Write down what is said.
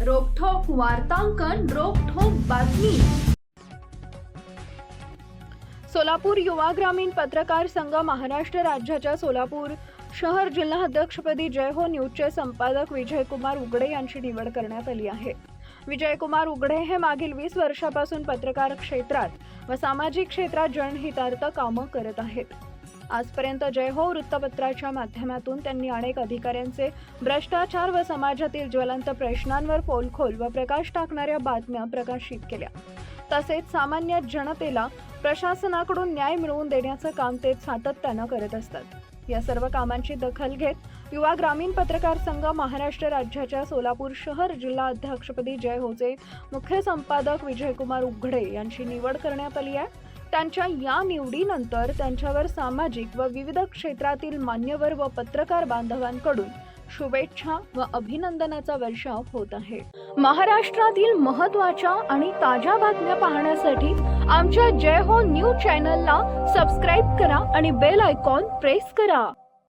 वार्तांकन रोखोक बातमी. सोलापूर युवा ग्रामीण पत्रकार संघ महाराष्ट्र राज्याच्या सोलापूर शहर जिल्हा अध्यक्षपदी जय हो न्यूजचे संपादक विजयकुमार उगडे यांची निवड करण्यात आली आहे. विजयकुमार उगडे हे मागील वीस वर्षापासून पत्रकार क्षेत्रात व सामाजिक क्षेत्रात जनहितार्थ कामं करत आहेत. आजपर्यंत जय हो वृत्तपत्राच्या माध्यमातून त्यांनी अनेक अधिकाऱ्यांचे भ्रष्टाचार व समाजातील ज्वलंत प्रश्नांवर पोलखोल व प्रकाश टाकणाऱ्या बातम्या प्रकाशित केल्या. तसेच सामान्य जनतेला प्रशासनाकडून न्याय मिळवून देण्याचं काम ते सातत्यानं करत असतात. या सर्व कामांची दखल घेत युवा ग्रामीण पत्रकार संघ महाराष्ट्र राज्याच्या सोलापूर शहर जिल्हा अध्यक्षपदी जय होचे मुख्य संपादक विजयकुमार उघडे यांची निवड करण्यात आली आहे. त्यांच्या या निवडीनंतर त्यांच्यावर सामाजिक व विविध क्षेत्रातील मान्यवर व पत्रकार बांधवांकडून शुभेच्छा व अभिनंदनाचा वर्षाव होत आहे. महाराष्ट्रातील महत्त्वाच्या आणि ताज्या बातम्या पाहण्यासाठी आमच्या जय हो न्यूज चॅनलला सबस्क्राईब करा आणि बेल आयकॉन प्रेस करा.